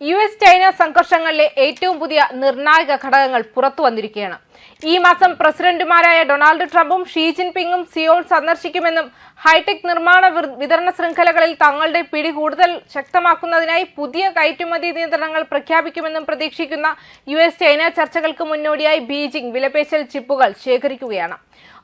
U S China സംഘർഷങ്ങളിലെ ഏറ്റവും പുതിയ നിർണായക ഘടകങ്ങൾ പുറത്തു വന്നിരിക്കുകയാണ്. ഈ മാസം പ്രസിഡന്റുമാരായ ഡൊണാൾഡ് ട്രംപും ഷീ ജിൻപിങ്ങും സിയോൾ സന്ദർശിക്കുമെന്നും ഹൈടെക് നിർമ്മാണ വിതരണ ശൃംഖലകളിൽ തങ്ങളുടെ പിടി കൂടുതൽ ശക്തമാക്കുന്നതിനായി പുതിയ കയറ്റുമതി നിയന്ത്രണങ്ങൾ പ്രഖ്യാപിക്കുമെന്നും പ്രതീക്ഷിക്കുന്ന യു എസ് ചൈന ചർച്ചകൾക്ക് മുന്നോടിയായി ബീജിംഗ് വിലപേശൽ ചിപ്പുകൾ ശേഖരിക്കുകയാണ്.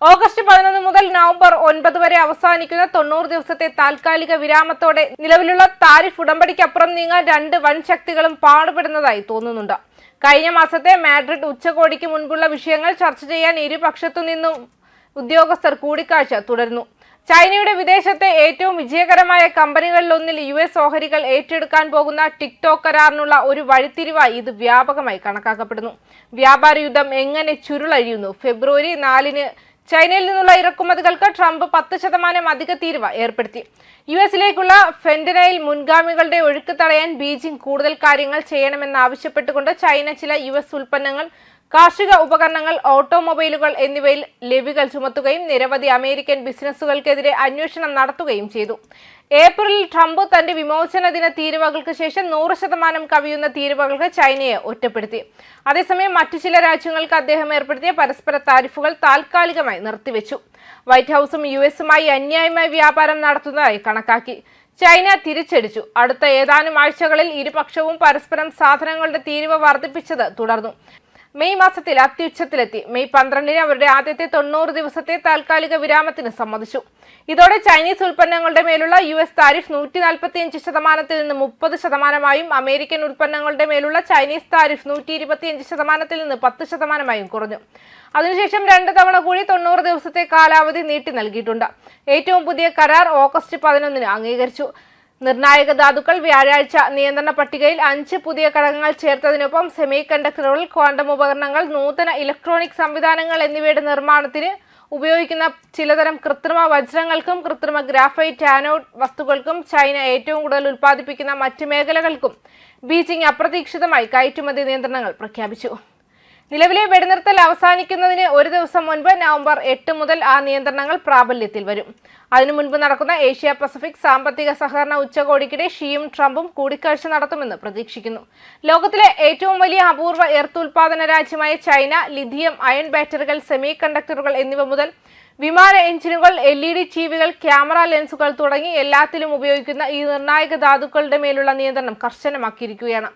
ഓഗസ്റ്റ് പതിനൊന്ന് മുതൽ നവംബർ ഒൻപത് വരെ അവസാനിക്കുന്ന തൊണ്ണൂറ് ദിവസത്തെ താൽക്കാലിക വിരാമത്തോടെ നിലവിലുള്ള താരിഫ് ഉടമ്പടിക്കപ്പുറം നീങ്ങാൻ രണ്ട് വൻ ശക്തികളും പാടുപെടുന്നതായി തോന്നുന്നുണ്ട്. കഴിഞ്ഞ മാസത്തെ മാഡ്രിഡ് ഉച്ചകോടിക്ക് മുൻപുള്ള വിഷയങ്ങൾ ചർച്ച ചെയ്യാൻ ഇരുപക്ഷത്തു നിന്നും ഉദ്യോഗസ്ഥർ കൂടിക്കാഴ്ച തുടരുന്നു. ചൈനയുടെ വിദേശത്തെ ഏറ്റവും വിജയകരമായ കമ്പനികളിലൊന്നിൽ യു എസ് ഓഹരികൾ ഏറ്റെടുക്കാൻ പോകുന്ന ടിക്ടോക്ക് കരാറിനുള്ള ഒരു വഴിത്തിരിവായി ഇത് വ്യാപകമായി കണക്കാക്കപ്പെടുന്നു. വ്യാപാര യുദ്ധം എങ്ങനെ ചുരുളഴിയുന്നു? ഫെബ്രുവരി നാലിന് ചൈനയിൽ നിന്നുള്ള ഇറക്കുമതികൾക്ക് ട്രംപ് പത്ത് ശതമാനം അധിക തീരുവ ഏർപ്പെടുത്തി. യു എസിലേക്കുള്ള ഫെന്റനൈൽ മുൻഗാമികളുടെ ഒഴുക്ക് തടയാൻ ബീജിംഗ് കൂടുതൽ കാര്യങ്ങൾ ചെയ്യണമെന്ന് ആവശ്യപ്പെട്ടുകൊണ്ട് ചൈന ചില യു എസ് ഉൽപ്പന്നങ്ങൾ കാർഷിക ഉപകരണങ്ങൾ ഓട്ടോമൊബൈലുകൾ എന്നിവയിൽ ലെവികൾ ചുമത്തുകയും നിരവധി അമേരിക്കൻ ബിസിനസ്സുകൾക്കെതിരെ അന്വേഷണം നടത്തുകയും ചെയ്തു. ഏപ്രിലിൽ ട്രംപ് തന്റെ വിമോചന ദിന തീരുവകൾക്ക് ശേഷം നൂറ് ശതമാനം കവിയുന്ന തീരുവകൾക്ക് ചൈനയെ ഒറ്റപ്പെടുത്തി. അതേസമയം മറ്റു ചില രാജ്യങ്ങൾക്ക് അദ്ദേഹം ഏർപ്പെടുത്തിയ പരസ്പര താരിഫുകൾ താൽക്കാലികമായി നിർത്തിവെച്ചു. വൈറ്റ് ഹൌസും യു എസുമായി അന്യായമായി വ്യാപാരം നടത്തുന്നതായി കണക്കാക്കി. ചൈന തിരിച്ചടിച്ചു. അടുത്ത ഏതാനും ആഴ്ചകളിൽ ഇരുപക്ഷവും പരസ്പരം സാധനങ്ങളുടെ തീരുവ വർദ്ധിപ്പിച്ചത് തുടർന്നു. മെയ് മാസത്തിൽ അത്യുച്ഛത്തിലെത്തി മെയ് പന്ത്രണ്ടിന് അവരുടെ ആദ്യത്തെ തൊണ്ണൂറ് ദിവസത്തെ താൽക്കാലിക വിരാമത്തിന് സമ്മതിച്ചു. ഇതോടെ ചൈനീസ് ഉൽപ്പന്നങ്ങളുടെ മേലുള്ള യു എസ് താരിഫ് നൂറ്റി നാൽപ്പത്തിയഞ്ച് ശതമാനത്തിൽ നിന്ന് മുപ്പത് ശതമാനമായും അമേരിക്കൻ ഉൽപ്പന്നങ്ങളുടെ മേലുള്ള ചൈനീസ് താരിഫ് നൂറ്റി ഇരുപത്തിയഞ്ച് ശതമാനത്തിൽ നിന്ന് പത്ത് ശതമാനമായും കുറഞ്ഞു. അതിനുശേഷം രണ്ട് തവണ കൂടി തൊണ്ണൂറ് ദിവസത്തെ കാലാവധി നീട്ടി നൽകിയിട്ടുണ്ട്. ഏറ്റവും പുതിയ കരാർ ഓഗസ്റ്റ് പതിനൊന്നിന് അംഗീകരിച്ചു. നിർണായക ധാതുക്കൾ വ്യാഴാഴ്ച നിയന്ത്രണ പട്ടികയിൽ അഞ്ച് പുതിയ ഘടകങ്ങൾ ചേർത്തതിനൊപ്പം സെമി കണ്ടക്ടറുകൾ ക്വാണ്ടം ഉപകരണങ്ങൾ നൂതന ഇലക്ട്രോണിക് സംവിധാനങ്ങൾ എന്നിവയുടെ നിർമ്മാണത്തിന് ഉപയോഗിക്കുന്ന ചിലതരം കൃത്രിമ വജ്രങ്ങൾക്കും കൃത്രിമ ഗ്രാഫൈറ്റ് ആനോഡ് വസ്തുക്കൾക്കും ചൈന ഏറ്റവും കൂടുതൽ ഉൽപ്പാദിപ്പിക്കുന്ന മറ്റ് മേഖലകൾക്കും ബീജിംഗ് അപ്രതീക്ഷിതമായി കയറ്റുമതി നിയന്ത്രണങ്ങൾ പ്രഖ്യാപിച്ചു. നിലവിലെ വെടിനിർത്തൽ അവസാനിക്കുന്നതിന് ഒരു ദിവസം മുൻപ് നവംബർ എട്ട് മുതൽ ആ നിയന്ത്രണങ്ങൾ പ്രാബല്യത്തിൽ വരും. അതിനു മുൻപ് നടക്കുന്ന ഏഷ്യ പസഫിക് സാമ്പത്തിക സഹകരണ ഉച്ചകോടിക്കിടെ ഷീയും ട്രംപും കൂടിക്കാഴ്ച നടത്തുമെന്ന് പ്രതീക്ഷിക്കുന്നു. ലോകത്തിലെ ഏറ്റവും വലിയ അപൂർവ എർത്ത് ഉൽപാദന രാജ്യമായ ചൈന ലിഥിയം അയൺ ബാറ്ററികൾ സെമി കണ്ടക്ടറുകൾ എന്നിവ മുതൽ വിമാന എഞ്ചിനുകൾ എൽ ഇ ഡി ചീവികൾ ക്യാമറ ലെൻസുകൾ തുടങ്ങി എല്ലാത്തിലും ഉപയോഗിക്കുന്ന ഈ നിർണായക ധാതുക്കളുടെ മേലുള്ള നിയന്ത്രണം കർശനമാക്കിയിരിക്കുകയാണ്.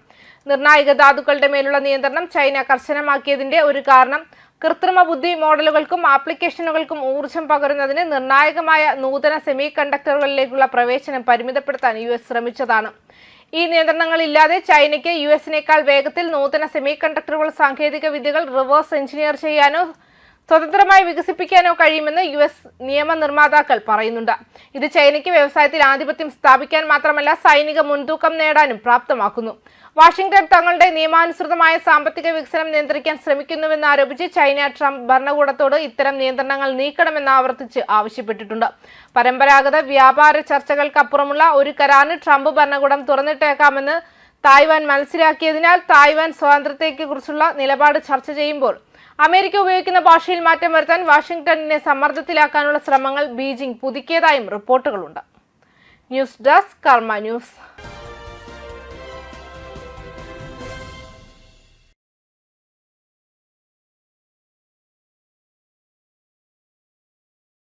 നിർണായക ധാതുക്കളുടെ മേലുള്ള നിയന്ത്രണം ചൈന കർശനമാക്കിയതിന്റെ ഒരു കാരണം കൃത്രിമ ബുദ്ധി മോഡലുകൾക്കും ആപ്ലിക്കേഷനുകൾക്കും ഊർജം പകരുന്നതിന് നിർണായകമായ നൂതന സെമി കണ്ടക്ടറുകളിലേക്കുള്ള പ്രവേശനം പരിമിതപ്പെടുത്താൻ യു എസ് ശ്രമിച്ചതാണ്. ഈ നിയന്ത്രണങ്ങളില്ലാതെ ചൈനയ്ക്ക് യു എസിനേക്കാൾ വേഗത്തിൽ നൂതന സെമി കണ്ടക്ടറുകൾ സാങ്കേതിക വിദ്യകൾ റിവേഴ്സ് എഞ്ചിനീയർ ചെയ്യാനോ സ്വതന്ത്രമായി വികസിപ്പിക്കാനോ കഴിയുമെന്ന് യു എസ് നിയമനിർമ്മാതാക്കൾ പറയുന്നുണ്ട്. ഇത് ചൈനയ്ക്ക് വ്യവസായത്തിൽ ആധിപത്യം സ്ഥാപിക്കാൻ മാത്രമല്ല സൈനിക മുൻതൂക്കം നേടാനും പ്രാപ്തമാക്കുന്നു. വാഷിംഗ്ടൺ തങ്ങളുടെ നിയമാനുസൃതമായ സാമ്പത്തിക വികസനം നിയന്ത്രിക്കാൻ ശ്രമിക്കുന്നുവെന്ന് ആരോപിച്ച് ചൈന ട്രംപ് ഭരണകൂടത്തോട് ഇത്തരം നിയന്ത്രണങ്ങൾ നീക്കണമെന്ന് ആവർത്തിച്ച് ആവശ്യപ്പെട്ടിട്ടുണ്ട്. പരമ്പരാഗത വ്യാപാര ചർച്ചകൾക്കപ്പുറമുള്ള ഒരു കരാറിന് ട്രംപ് ഭരണകൂടം തുറന്നിട്ടേക്കാമെന്ന് തായ്വാൻ മനസ്സിലാക്കിയതിനാൽ തായ്വാൻ സ്വാതന്ത്ര്യത്തെക്കുറിച്ചുള്ള നിലപാട് ചർച്ച ചെയ്യുമ്പോൾ അമേരിക്ക ഉപയോഗിക്കുന്ന ഭാഷയിൽ മാറ്റം വരുത്താൻ വാഷിംഗ്ടണിനെ സമ്മർദ്ദത്തിലാക്കാനുള്ള ശ്രമങ്ങൾ ബീജിംഗ് പുതുക്കിയതായും റിപ്പോർട്ടുകളുണ്ട്. News desk Karma news.